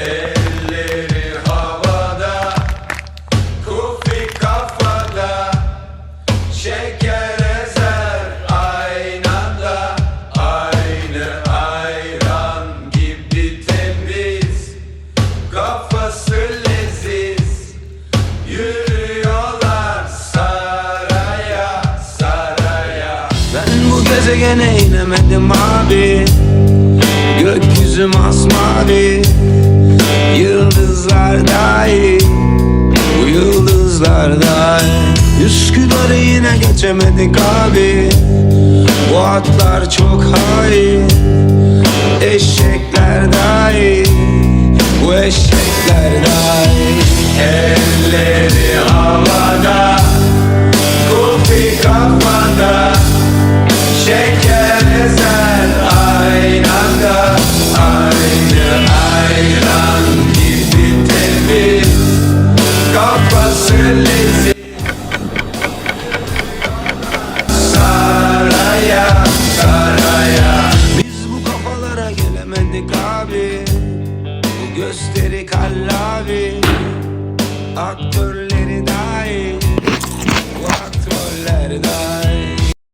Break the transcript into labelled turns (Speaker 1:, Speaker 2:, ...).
Speaker 1: Elleri havada Kufi kafada Şeker ezer aynada. Aynı ayran gibi temiz Kafası leziz. Yürüyorlar saraya saraya. Ben bu gezegene inemedim abi. Gökyüzüm asmavi. Yıldızlar dahi Bu yıldızlar dahi Üsküdar'ı yine geçemedik abi. Bu atlar çok hain Eşekler dahi Bu eşekler dahi Elleri havada Kupi kafada Şeker ezer aynı anda Aynı. ayran Saraya, saraya Biz bu kafalara gelemedik abi. Bu gösteri kallavi. Aktörler